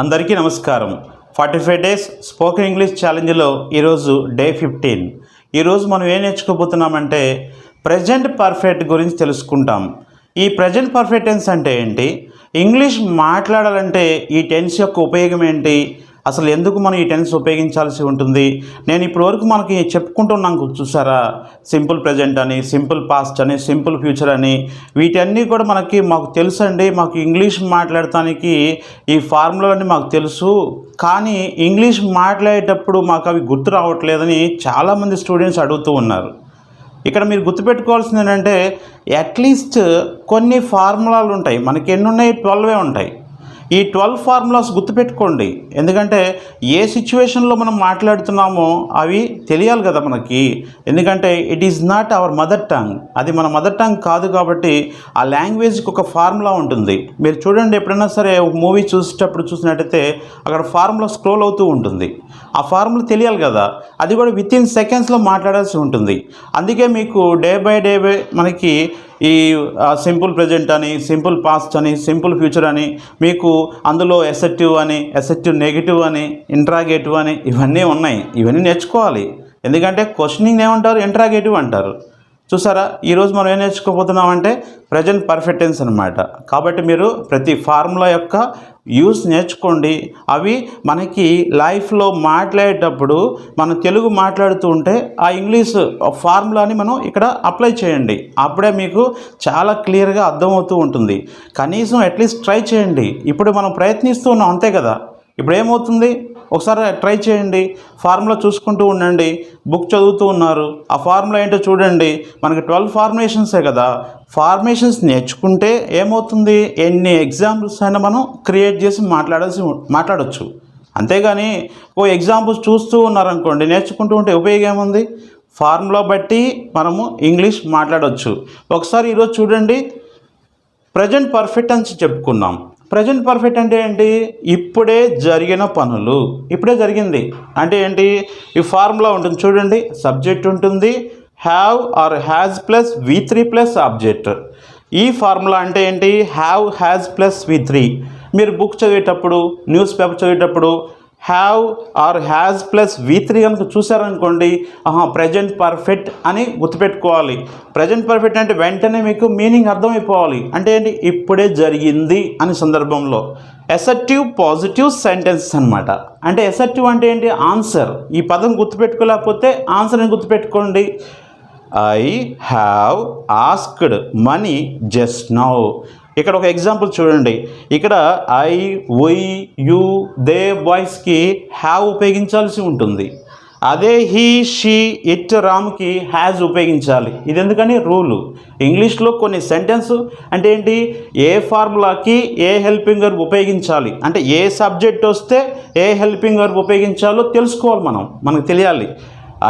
అందరికీ నమస్కారం. Forty five days spoken English ఛాలెంజ్లో ఈరోజు డే ఫిఫ్టీన్. ఈరోజు మనం ఏం నేర్చుకోబోతున్నామంటే ప్రజెంట్ పర్ఫెక్ట్ గురించి తెలుసుకుంటాం. ఈ ప్రజెంట్ పర్ఫెక్ట్ టెన్స్ అంటే ఏంటి? ఇంగ్లీష్ మాట్లాడాలంటే ఈ టెన్స్ యొక్క ఉపయోగం ఏంటి? అసలు ఎందుకు మనం ఈ టెన్స్ ఉపయోగించాల్సి ఉంటుంది? నేను ఇప్పటివరకు మనకి చెప్పుకుంటున్నాం చూసారా? సింపుల్ ప్రజెంట్ అని సింపుల్ పాస్ట్ అని సింపుల్ ఫ్యూచర్ అని. వీటన్నీ కూడా మనకి మాకు తెలుసు అండి మాకు ఇంగ్లీష్ మాట్లాడటానికి ఈ ఫార్ములాలన్నీ మాకు తెలుసు. కానీ ఇంగ్లీష్ మాట్లాడేటప్పుడు మాకు అవి గుర్తు రావట్లేదని చాలామంది స్టూడెంట్స్ అడుగుతూ ఉన్నారు. ఇక్కడ మీరు గుర్తుపెట్టుకోవాల్సింది ఏంటంటే అట్లీస్ట్ కొన్ని ఫార్ములాలు ఉంటాయి. మనకి ఎన్ని ఉన్నాయి? ట్వెల్వే ఉంటాయి. ఈ ట్వెల్వ్ ఫార్ములాస్ గుర్తుపెట్టుకోండి. ఎందుకంటే ఏ సిచ్యువేషన్లో మనం మాట్లాడుతున్నామో అవి తెలియాలి కదా మనకి. ఎందుకంటే it is not our mother tongue అది మన మదర్ టంగ్ కాదు కాబట్టి ఆ లాంగ్వేజ్కి ఒక ఫార్ములా ఉంటుంది. మీరు చూడండి ఎప్పుడైనా సరే ఒక మూవీ చూసేటప్పుడు చూసినట్టయితే అక్కడ ఫార్ములా స్క్రోల్ అవుతూ ఉంటుంది. ఆ ఫార్ములా తెలియాలి కదా. అది కూడా విత్ ఇన్ సెకండ్స్లో మాట్లాడాల్సి ఉంటుంది. అందుకే మీకు డే బై డే బై మనకి ఈ సింపుల్ ప్రజెంట్ అని సింపుల్ పాస్ట్ అని సింపుల్ ఫ్యూచర్ అని మీకు అందులో ఎసెప్టివ్ అని ఎసెప్టివ్ నెగిటివ్ అని ఇంట్రాగేటివ్ అని ఇవన్నీ ఉన్నాయి. ఇవన్నీ నేర్చుకోవాలి. ఎందుకంటే క్వశ్చనింగ్ ఏమంటారు ఇంట్రాగేటివ్ అంటారు. చూసారా? ఈరోజు మనం ఏం నేర్చుకోబోతున్నామంటే ప్రజెంట్ పర్ఫెక్టెన్స్ అనమాట కాబట్టి మీరు ప్రతి ఫార్ములా యొక్క యూస్ నేర్చుకోండి. అవి మనకి లైఫ్లో మాట్లాడేటప్పుడు మనం తెలుగు మాట్లాడుతూ ఉంటే ఆ ఇంగ్లీష్ ఫార్ములాని మనం ఇక్కడ అప్లై చేయండి. అప్పుడే మీకు చాలా క్లియర్గా అర్థమవుతూ ఉంటుంది. కనీసం అట్లీస్ట్ ట్రై చేయండి. ఇప్పుడు మనం ప్రయత్నిస్తూ ఉన్నాం అంతే కదా. ఇప్పుడు ఏమవుతుంది? ఒకసారి ట్రై చేయండి. ఫార్ములా చూసుకుంటూ ఉండండి. బుక్ చదువుతూ ఉన్నారు. ఆ ఫార్ములా ఏంటో చూడండి. మనకి ట్వెల్వ్ ఫార్మేషన్సే కదా. ఫార్మేషన్స్ నేర్చుకుంటే ఏమవుతుంది? ఎన్ని ఎగ్జాంపుల్స్ అయినా మనం క్రియేట్ చేసి మాట్లాడాల్సి మాట్లాడవచ్చు అంతేగాని ఓ ఎగ్జాంపుల్స్ చూస్తూ ఉన్నారనుకోండి నేర్చుకుంటూ ఉంటే ఉపయోగం ఏముంది? ఫార్ములా బట్టి మనము ఇంగ్లీష్ మాట్లాడవచ్చు ఒకసారి ఈరోజు చూడండి. ప్రజెంట్ పర్ఫెక్ట్ అని చెప్పుకున్నాం ప్రజెంట్ పర్ఫెక్ట్ అంటే ఏంటి? ఇప్పుడే జరిగిన పనులు. ఇప్పుడే జరిగింది. అంటే ఏంటి? ఈ ఫార్ములా ఉంటుంది చూడండి. సబ్జెక్ట్ ఉంటుంది. Have or has plus V three plus object ఈ ఫార్ములా అంటే ఏంటి? Have has plus V three మీరు బుక్ చదివేటప్పుడు న్యూస్ పేపర్ చదివేటప్పుడు have or has plus V three కనుక చూసారనుకోండి ఆహా ప్రజెంట్ పర్ఫెక్ట్ అని గుర్తుపెట్టుకోవాలి. ప్రజెంట్ పర్ఫెక్ట్ అంటే వెంటనే మీకు మీనింగ్ అర్థమైపోవాలి. అంటే ఏంటి? ఇప్పుడే జరిగింది అని సందర్భంలో. ఎసెప్టివ్ పాజిటివ్ సెంటెన్సెస్ అనమాట అంటే ఎసెప్టివ్ అంటే ఏంటి? ఆన్సర్ ఈ పదం గుర్తుపెట్టుకోలేకపోతే ఆన్సర్ని గుర్తుపెట్టుకోండి. I have asked money just now ఇక్కడ ఒక ఎగ్జాంపుల్ చూడండి. ఇక్కడ ఐ వై యు దే బాయ్స్కి హ్యావ్ ఉపయోగించాల్సి ఉంటుంది. అదే హీ షీ ఇట్ రామ్కి హ్యాజ్ ఉపయోగించాలి. ఇది ఎందుకని? రూలు. ఇంగ్లీష్లో కొన్ని సెంటెన్స్ అంటే ఏంటి? ఏ ఫార్ములాకి ఏ హెల్పింగ్ వర్బ్ ఉపయోగించాలి? అంటే ఏ సబ్జెక్ట్ వస్తే ఏ హెల్పింగ్ వర్బ్ ఉపయోగించాలో తెలుసుకోవాలి మనం. మనకు తెలియాలి.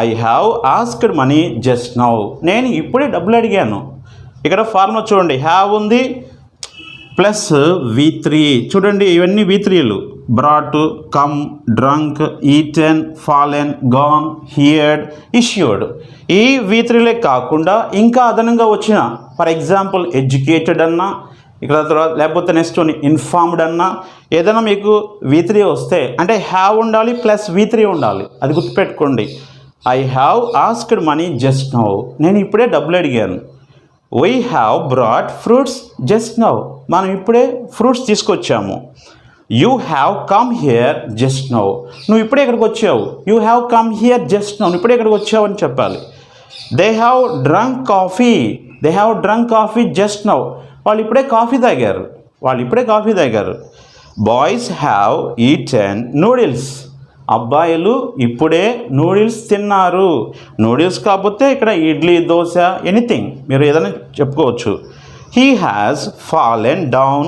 I have asked money just now నేను ఇప్పుడే డబ్బులు అడిగాను. ఇక్కడ ఫార్ములా చూడండి. హ్యావ్ ఉంది. ప్లస్ వి త్రీ చూడండి ఇవన్నీ V త్రీలు brought come drunk eaten fallen gone heard issued ఈ వి త్రీలే కాకుండా ఇంకా అదనంగా వచ్చిన ఫర్ ఎగ్జాంపుల్ ఎడ్యుకేటెడ్ అన్నా ఇక్కడ తర్వాత లేకపోతే నెక్స్ట్ ఇన్ఫార్మ్డ్ అన్నా ఏదైనా మీకు వి త్రీ వస్తే అంటే హ్యావ్ ఉండాలి ప్లస్ వి త్రీ ఉండాలి. అది గుర్తుపెట్టుకోండి. I have asked money just now నేను ఇప్పుడే డబ్బులు అడిగాను. We have brought fruits just now మనం ఇప్పుడే ఫ్రూట్స్ తీసుకొచ్చాము. You have come here just now నువ్వు ఇప్పుడే ఇక్కడికి వచ్చావు. You have come here just now నువ్వు ఇప్పుడే ఇక్కడికి వచ్చావు అని చెప్పాలి. They have drunk coffee they have drunk coffee just now వాళ్ళు ఇప్పుడే కాఫీ తాగారు. వాళ్ళు ఇప్పుడే కాఫీ తాగారు. Boys have eat and noodles అబ్బాయిలు ఇప్పుడే నూడిల్స్ తిన్నారు. నూడిల్స్ కాకపోతే ఇక్కడ ఇడ్లీ దోశ ఎనీథింగ్ మీరు ఏదైనా చెప్పుకోవచ్చు. He has fallen down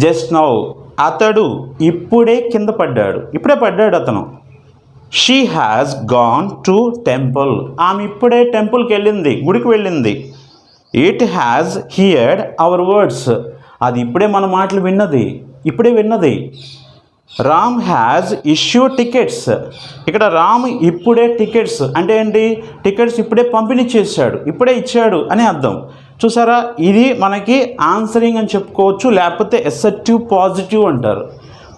just now. అతడు ఇప్పుడే కింద పడ్డాడు. ఇప్పుడే పడ్డాడు అతను. She has gone to temple. ఆమె ఇప్పుడే టెంపుల్కి వెళ్ళింది గుడికి వెళ్ళింది. It has heard our words. అది ఇప్పుడే మన మాటలు విన్నది. ఇప్పుడే విన్నది. రామ్ హ్యాజ్ ఇష్యూ టికెట్స్ ఇక్కడ రామ్ ఇప్పుడే టికెట్స్ అంటే ఏంటి? టికెట్స్ ఇప్పుడే పంపిణీ చేశాడు. ఇప్పుడే ఇచ్చాడు అని అర్థం. చూసారా? ఇది మనకి ఆన్సరింగ్ అని చెప్పుకోవచ్చు లేకపోతే ఎసెప్టివ్ పాజిటివ్ అంటారు.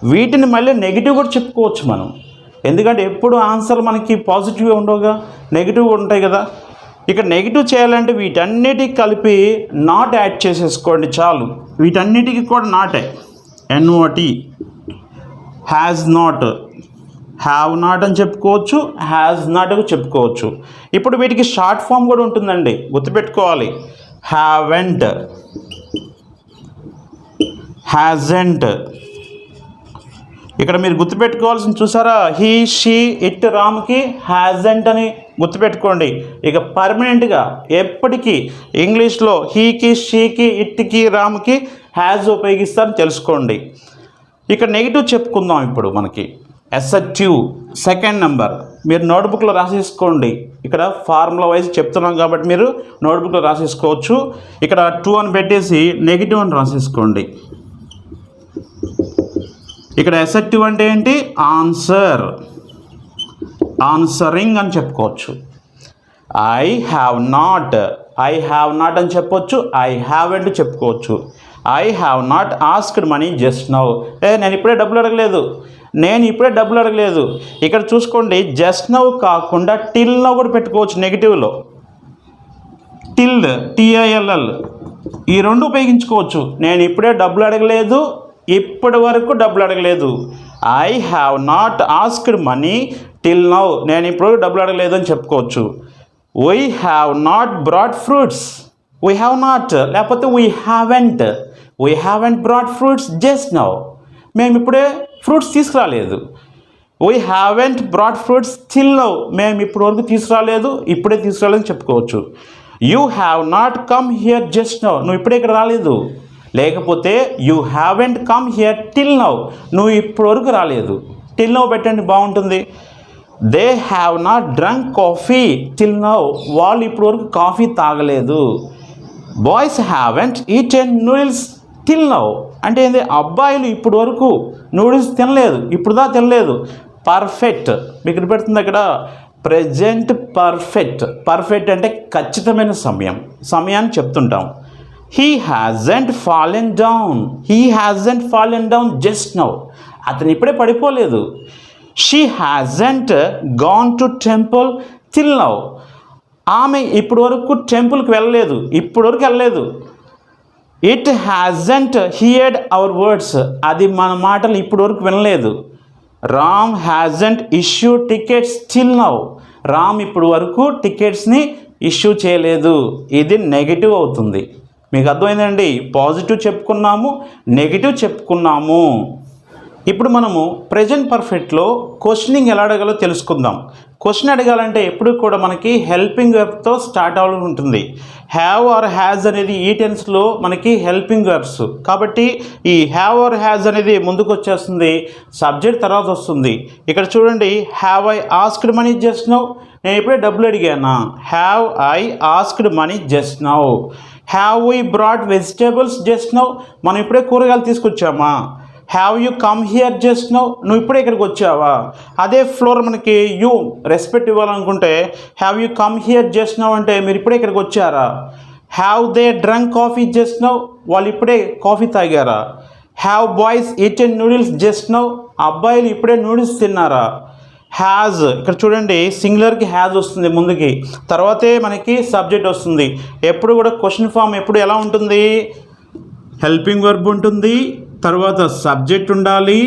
వీటిని మళ్ళీ నెగిటివ్ కూడా చెప్పుకోవచ్చు మనం. ఎందుకంటే ఎప్పుడు ఆన్సర్ మనకి పాజిటివ్ ఉండవుగా? నెగిటివ్ ఉంటాయి కదా. ఇక నెగిటివ్ చేయాలంటే వీటన్నిటికి కలిపి నాట్ యాడ్ చేసేసుకోండి చాలు. వీటన్నిటికీ కూడా నాటే N O T has not have not అని చెప్పుకోవచ్చు హ్యాజ్ నాట్ అని చెప్పుకోవచ్చు. ఇప్పుడు వీటికి షార్ట్ ఫామ్ కూడా ఉంటుందండి గుర్తుపెట్టుకోవాలి. హ్యావెంట్ హ్యాజెంట్ ఇక్కడ మీరు గుర్తుపెట్టుకోవాల్సింది చూసారా? హీ షీ ఇట్ రామ్కి హ్యాజెంట్ అని గుర్తుపెట్టుకోండి. ఇక పర్మనెంట్గా ఎప్పటికీ ఇంగ్లీష్లో హీకి షీకి ఇట్కి రామ్కి హ్యాజ్ ఉపయోగిస్తారని తెలుసుకోండి. ఇక్కడ నెగిటివ్ చెప్పుకుందాం ఇప్పుడు మనకి. ఎస్ఎట్యూ సెకండ్ నెంబర్ మీరు నోట్బుక్లో రాసేసుకోండి. ఇక్కడ ఫార్ములా వైజ్ చెప్తున్నాం కాబట్టి మీరు నోట్బుక్లో రాసేసుకోవచ్చు. ఇక్కడ టూ అని పెట్టేసి నెగిటివ్ అని రాసేసుకోండి. ఇక్కడ ఎసెక్టివ్ అంటే ఏంటి? ఆన్సర్ ఆన్సరింగ్ అని చెప్పుకోవచ్చు. I have not I have not అని చెప్పొచ్చు. ఐ హ్యావ్ అంటూ చెప్పుకోవచ్చు. I have not asked money just now ఏ నేను ఇప్పుడే డబ్బులు అడగలేదు. నేను ఇప్పుడే డబ్బులు అడగలేదు. ఇక్కడ చూసుకోండి జస్ట్ నౌ కాకుండా టిల్ నౌ కూడా పెట్టుకోవచ్చు నెగిటివ్లో టిల్ టిఐఎల్ఎల్ ఈ రెండు ఉపయోగించుకోవచ్చు. నేను ఇప్పుడే డబ్బులు అడగలేదు ఇప్పటి వరకు డబ్బులు అడగలేదు. I have not asked money till now నేను ఇప్పుడు డబ్బులు అడగలేదు అని చెప్పుకోవచ్చు. We have not brought fruits we have not లేకపోతే we haven't we haven't brought fruits just now మేము ఇప్పుడే ఫ్రూట్స్ తీసుకురాలేదు. We haven't brought fruits still now మేము ఇప్పటి వరకు తీసుకురాలేదు ఇప్పుడే తీసుకురాలేదని చెప్పుకోవచ్చు. You have not come here just now నువ్వు ఇప్పుడే ఇక్కడ రాలేదు. లేకపోతే you haven't come here till now నువ్వు ఇప్పటి వరకు రాలేదు. టిల్ నౌ పెట్టండి బాగుంటుంది. They have not drunk coffee till now వాళ్ళు ఇప్పటి వరకు కాఫీ తాగలేదు. Boys haven't eaten noodles till now అంటే ఏంది? అబ్బాయిలు ఇప్పుడు వరకు నూడిల్స్ తినలేదు. ఇప్పుడు దా తినలేదు. పర్ఫెక్ట్. మీకు పెడుతుంది అక్కడ? Present perfect. పర్ఫెక్ట్ అంటే ఖచ్చితమైన సమయం. సమయాన్ని చెప్తుంటాం. He hasn't fallen down he hasn't fallen down just now అతను ఇప్పుడే పడిపోలేదు. She hasn't gone to temple till now ఆమె ఇప్పటి వరకు టెంపుల్కి వెళ్ళలేదు. ఇప్పటి వరకు వెళ్ళలేదు. It hasn't heard our words అది మన మాటలు ఇప్పటి వరకు వినలేదు. Ram hasn't issue tickets still now Ram ఇప్పుడు వరకు టికెట్స్ని ఇష్యూ చేయలేదు. ఇది నెగిటివ్ అవుతుంది. మీకు అర్థమైందండి? పాజిటివ్ చెప్పుకున్నాము నెగిటివ్ చెప్పుకున్నాము. ఇప్పుడు మనము ప్రజెంట్ పర్ఫెక్ట్లో క్వశ్చనింగ్ ఎలా అడగాలో తెలుసుకుందాం. క్వశ్చన్ అడగాలంటే ఎప్పుడు కూడా మనకి హెల్పింగ్ వెబ్తో స్టార్ట్ అవ్వడం ఉంటుంది. హ్యావ్ ఆర్ హ్యాజ్ అనేది ఈ టెన్స్లో మనకి హెల్పింగ్ వెబ్స్ కాబట్టి ఈ హ్యావ్ ఆర్ హ్యాజ్ అనేది ముందుకు వచ్చేస్తుంది సబ్జెక్ట్ తర్వాత వస్తుంది. ఇక్కడ చూడండి have I asked money just now నేను ఇప్పుడే డబ్బులు అడిగానా? Have I asked money just now have we brought vegetables just now మనం ఇప్పుడే కూరగాయలు తీసుకొచ్చామా? Have you come here just now నువ్వు ఇప్పుడే ఇక్కడికి వచ్చావా? అదే ఫ్లోర్ మనకి యూ రెస్పెక్ట్ ఇవ్వాలనుకుంటే have you come here just now అంటే మీరు ఇప్పుడే ఇక్కడికి వచ్చారా? Have they drunk coffee just now వాళ్ళు ఇప్పుడే కాఫీ తాగారా? Have boys eaten noodles just now అబ్బాయిలు ఇప్పుడే నూడిల్స్ తిన్నారా? హ్యాజ్ ఇక్కడ చూడండి సింగులర్కి హ్యాజ్ వస్తుంది ముందుకి. తర్వాతే మనకి సబ్జెక్ట్ వస్తుంది. ఎప్పుడు కూడా క్వశ్చన్ ఫామ్ ఎప్పుడు ఎలా ఉంటుంది? హెల్పింగ్ వర్బ్ ఉంటుంది. తర్వాత సబ్జెక్ట్ ఉండాలి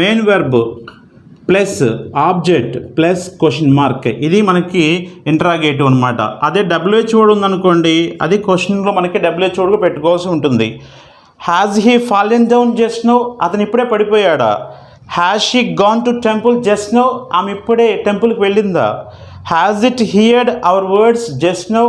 main verb plus object plus question mark ఇది మనకి ఇంట్రాగేటివ్ అనమాట అదే డబ్ల్యూహెచ్ ఉందనుకోండి అది క్వశ్చన్లో మనకి డబ్ల్యూహెచ్ఓడ్గా పెట్టుకోవాల్సి ఉంటుంది. Has he fallen down just now అతను ఇప్పుడే పడిపోయాడా? Has she gone to temple just now ఆమె ఇప్పుడే టెంపుల్కి వెళ్ళిందా? Has it heard our words just now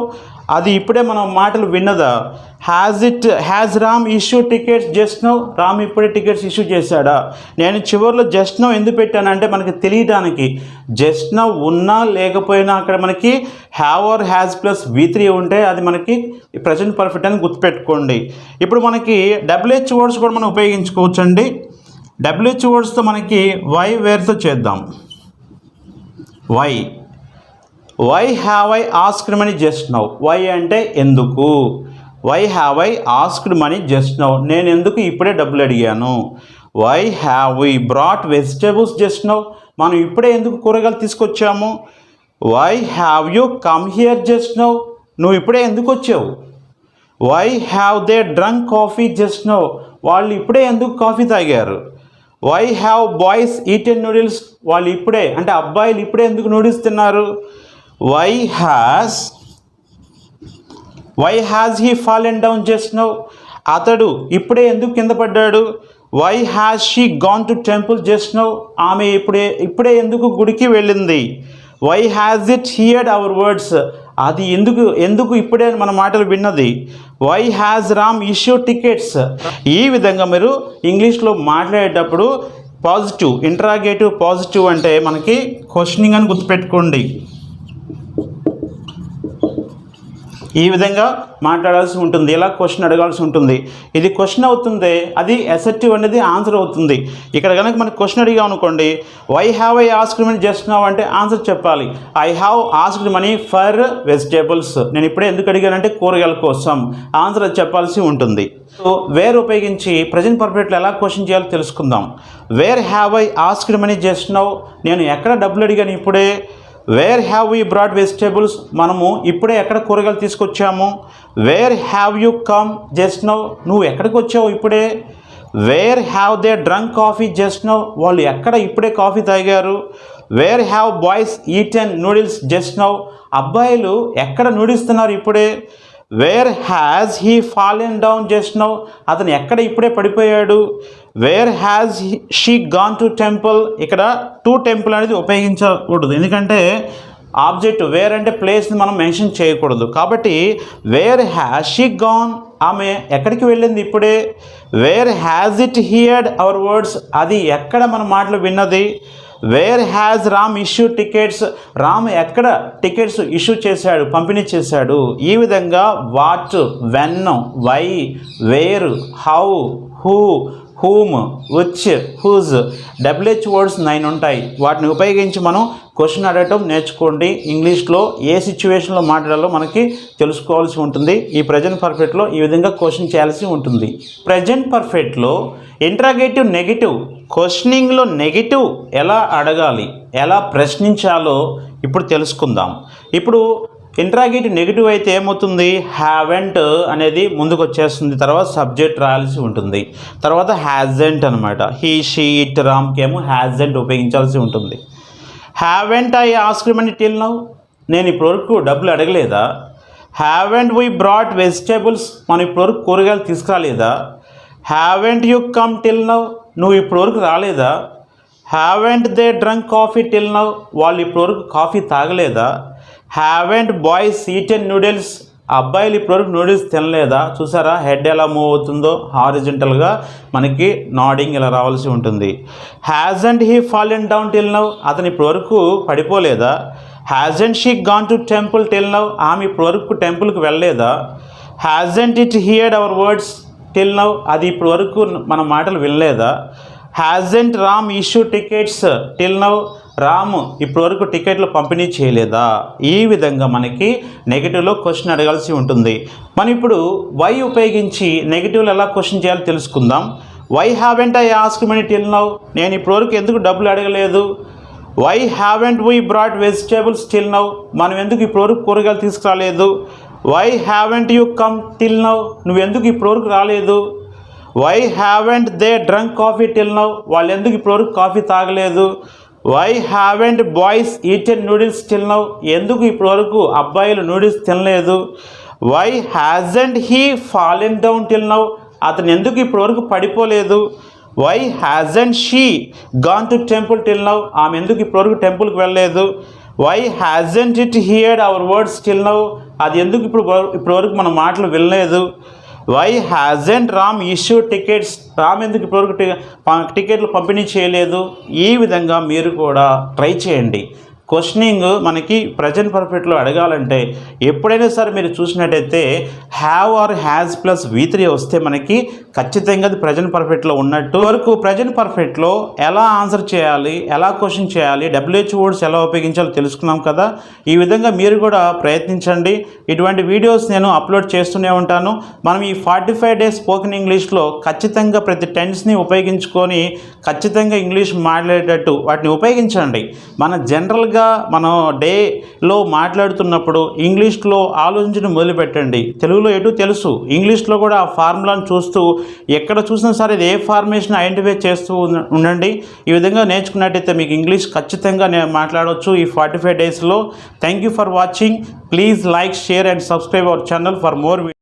అది ఇప్పుడే మనం మాటలు విన్నదా? Has it has Ram issue tickets just now Ram ఇప్పుడే టికెట్స్ ఇష్యూ చేశాడా? నేను చివరిలో జస్ట్ నో ఎందుకు పెట్టానంటే మనకి తెలియడానికి జస్ట్ నో ఉన్నా లేకపోయినా అక్కడ మనకి have or has plus V three ఉంటే అది మనకి ప్రజెంట్ పర్ఫెక్ట్ అని గుర్తుపెట్టుకోండి. ఇప్పుడు మనకి డబ్ల్యూహెచ్ వర్డ్స్ కూడా మనం ఉపయోగించుకోవచ్చండి. డబ్ల్యూహెచ్ వర్డ్స్తో మనకి వై వేర్తో చేద్దాం. Why why have I asked money just now why అంటే ఎందుకు? Why have I asked money just now నేను ఎందుకు ఇప్పుడే డబ్బులు అడిగాను? Why have we brought vegetables just now మనం ఇప్పుడే ఎందుకు కూరగాయలు తీసుకొచ్చాము? Why have you come here just now నువ్వు ఇప్పుడే ఎందుకు వచ్చావు? Why have they drunk coffee just now వాళ్ళు ఇప్పుడే ఎందుకు కాఫీ తాగారు? Why have boys eaten noodles వాళ్ళు ఇప్పుడే అంటే అబ్బాయిలు ఇప్పుడే ఎందుకు నూడిల్స్ తిన్నారు? Why has why has he fallen down just అతడు ఇప్పుడే ఎందుకు కింద పడ్డాడు? Why has she gone to temple just ఆమె ఇప్పుడే ఇప్పుడే ఎందుకు గుడికి వెళ్ళింది? Why has it heard our words అది ఎందుకు ఎందుకు ఇప్పుడే మన మాటలు విన్నది? Why has Ram issue tickets ఈ విధంగా మీరు ఇంగ్లీష్లో మాట్లాడేటప్పుడు పాజిటివ్ ఇంట్రాగేటివ్ పాజిటివ్ అంటే మనకి క్వశ్చనింగ్ అని గుర్తుపెట్టుకోండి. ఈ విధంగా మాట్లాడాల్సి ఉంటుంది ఇలా క్వశ్చన్ అడగాల్సి ఉంటుంది. ఇది క్వశ్చన్ అవుతుంది అది ఎసెప్టివ్ అనేది ఆన్సర్ అవుతుంది. ఇక్కడ కనుక మనకి క్వశ్చన్ అడిగాం అనుకోండి why have I asked money just now అంటే ఆన్సర్ చెప్పాలి. I have asked money for vegetables నేను ఇప్పుడే ఎందుకు అడిగానంటే కూరగాయల కోసం. ఆన్సర్ చెప్పాల్సి ఉంటుంది. సో వేర్ ఉపయోగించి ప్రజెంట్ పర్ఫెక్ట్లో ఎలా క్వశ్చన్ చేయాలో తెలుసుకుందాం. Where have I asked money just now నేను ఎక్కడ డబ్బులు అడిగాను ఇప్పుడే? Where have you brought vegetables మనము ఇప్పుడే ఎక్కడ కూరగాయలు తీసుకొచ్చాము? Where have you come just now నువ్వు ఎక్కడికి వచ్చావు ఇప్పుడే? Where have they drunk coffee just now వాళ్ళు ఎక్కడ ఇప్పుడే కాఫీ తాగారు? Where have boys eaten noodles just now అబ్బాయిలు ఎక్కడ నూడిస్తున్నారు ఇప్పుడే? Where has he fallen down just now అతను ఎక్కడ ఇప్పుడే పడిపోయాడు? Where has she gone to temple ఇక్కడ టు టెంపుల్ అనేది ఉపయోగించకూడదు. ఎందుకంటే ఆబ్జెక్ట్ వేర్ అంటే ప్లేస్ని మనం మెన్షన్ చేయకూడదు. కాబట్టి వేర్ హ్యాజ్ షీ గాన్ ఆమె ఎక్కడికి వెళ్ళింది ఇప్పుడే? Where has it heard our words అది ఎక్కడ మన మాటలు విన్నది? Where has Ram issue tickets Ram ఎక్కడ టికెట్స్ ఇష్యూ చేశాడు పంపిణీ చేశాడు? ఈ విధంగా what when why where how who whom which whose W H words nine ఉంటాయి. వాటిని ఉపయోగించి మనం క్వశ్చన్ అడగటం నేర్చుకోండి. ఇంగ్లీష్లో ఏ సిచ్యువేషన్లో మాట్లాడాలో మనకి తెలుసుకోవాల్సి ఉంటుంది. ఈ ప్రజెంట్ పర్ఫెక్ట్లో ఈ విధంగా క్వశ్చన్ చేయాల్సి ఉంటుంది. ప్రజెంట్ పర్ఫెక్ట్లో ఇంట్రాగేటివ్ నెగిటివ్ క్వశ్చనింగ్లో నెగిటివ్ ఎలా అడగాలి ఎలా ప్రశ్నించాలో ఇప్పుడు తెలుసుకుందాం. ఇప్పుడు ఇంట్రాగేటివ్ నెగిటివ్ అయితే ఏమవుతుంది? హ్యావెంట్ అనేది ముందుకు వచ్చేస్తుంది తర్వాత సబ్జెక్ట్ రాయాల్సి ఉంటుంది. తర్వాత హ్యాజెంట్ అనమాట హీ షీ ఇట్ రామ్కి ఏమో హ్యాజెంట్ ఉపయోగించాల్సి ఉంటుంది. Haven't I asked money till now నేను ఇప్పటివరకు డబ్బులు అడగలేదా? హ్యావెంట్ వీ బ్రాట్ వెజిటేబుల్స్ మనం ఇప్పటివరకు కూరగాయలు తీసుకురాలేదా? Haven't you come till now నువ్వు ఇప్పటివరకు రాలేదా? Haven't they drunk coffee till now వాళ్ళు ఇప్పటివరకు కాఫీ తాగలేదా? హ్యావెంట్ బాయ్స్ ఈటెన్ నూడిల్స్ అబ్బాయిలు ఇప్పటివరకు నూడిల్స్ తినలేదా? చూసారా? హెడ్ ఎలా మూవ్ అవుతుందో? హారిజెంటల్గా మనకి నాడింగ్ ఇలా రావాల్సి ఉంటుంది. Hasn't he fallen down till now అతను ఇప్పటివరకు పడిపోలేదా? Hasn't she gone to temple till now ఆమె ఇప్పటివరకు టెంపుల్కి వెళ్ళలేదా? Hasn't it heard our words till now అది ఇప్పటివరకు మన మాటలు వినలేదా? Hasn't Ram issue tickets till now రాము ఇప్పటివరకు టికెట్లు పంపిణీ చేయలేదా? ఈ విధంగా మనకి నెగిటివ్లో క్వశ్చన్ అడగాల్సి ఉంటుంది. మనం ఇప్పుడు వై ఉపయోగించి నెగిటివ్లు ఎలా క్వశ్చన్ చేయాలో తెలుసుకుందాం. Why haven't I ask money till now నేను ఇప్పటివరకు ఎందుకు డబ్బులు అడగలేదు? Why haven't we brought vegetables till now మనం ఎందుకు ఇప్పటివరకు కూరగాయలు తీసుకురాలేదు? Why haven't you come till now నువ్వు ఎందుకు ఇప్పటివరకు రాలేదు? Why haven't they drunk coffee till now వాళ్ళు ఎందుకు ఇప్పటివరకు కాఫీ తాగలేదు? Why haven't boys eaten noodles till now ఎందుకు ఇప్పటివరకు అబ్బాయిలు నూడిల్స్ తినలేదు? Why hasn't he fallen down till now అతను ఎందుకు ఇప్పటివరకు పడిపోలేదు? Why hasn't she gone to temple till now ఆమె ఎందుకు ఇప్పటివరకు టెంపుల్కి వెళ్ళలేదు? Why hasn't it heard our words till అది ఎందుకు ఇప్పుడు ఇప్పటివరకు మన మాటలు వినలేదు? Why hasn't Ram issue tickets Ram ఎందుకు ఇప్పటివరకు టికెట్లు పంపిణీ చేయలేదు? ఈ విధంగా మీరు కూడా ట్రై చేయండి. క్వశ్చనింగ్ మనకి ప్రజెంట్ పర్ఫెక్ట్లో అడగాలంటే ఎప్పుడైనా సరే మీరు చూసినట్టయితే have or has plus V three వస్తే మనకి ఖచ్చితంగా అది ప్రజెంట్ పర్ఫెక్ట్లో ఉన్నట్టు. వరకు ప్రజెంట్ పర్ఫెక్ట్లో ఎలా ఆన్సర్ చేయాలి ఎలా క్వశ్చన్ చేయాలి డబ్ల్యూహెచ్ వర్డ్స్ ఎలా ఉపయోగించాలో తెలుసుకున్నాం కదా. ఈ విధంగా మీరు కూడా ప్రయత్నించండి. ఇటువంటి వీడియోస్ నేను అప్లోడ్ చేస్తూనే ఉంటాను. మనం ఈ ఫార్టీ ఫైవ్ డేస్ స్పోకెన్ ఇంగ్లీష్లో ఖచ్చితంగా ప్రతి టెన్స్ని ఉపయోగించుకొని ఖచ్చితంగా ఇంగ్లీష్ మాట్లాడేటట్టు వాటిని ఉపయోగించండి. మన జనరల్గా మనం డేలో మాట్లాడుతున్నప్పుడు ఇంగ్లీష్లో ఆలోచించడం మొదలుపెట్టండి. తెలుగులో ఎటు తెలుసు. ఇంగ్లీష్లో కూడా ఆ ఫార్ములాను చూస్తూ ఎక్కడ చూసినా సరే ఇది ఏ ఫార్మేషన్ ఐడెంటిఫై చేస్తూ ఉండండి. ఈ విధంగా నేర్చుకున్నట్టయితే మీకు ఇంగ్లీష్ ఖచ్చితంగా నేను మాట్లాడవచ్చు ఈ ఫార్టీ ఫైవ్ డేస్లో. Thank you for watching. Please like share and subscribe our channel for more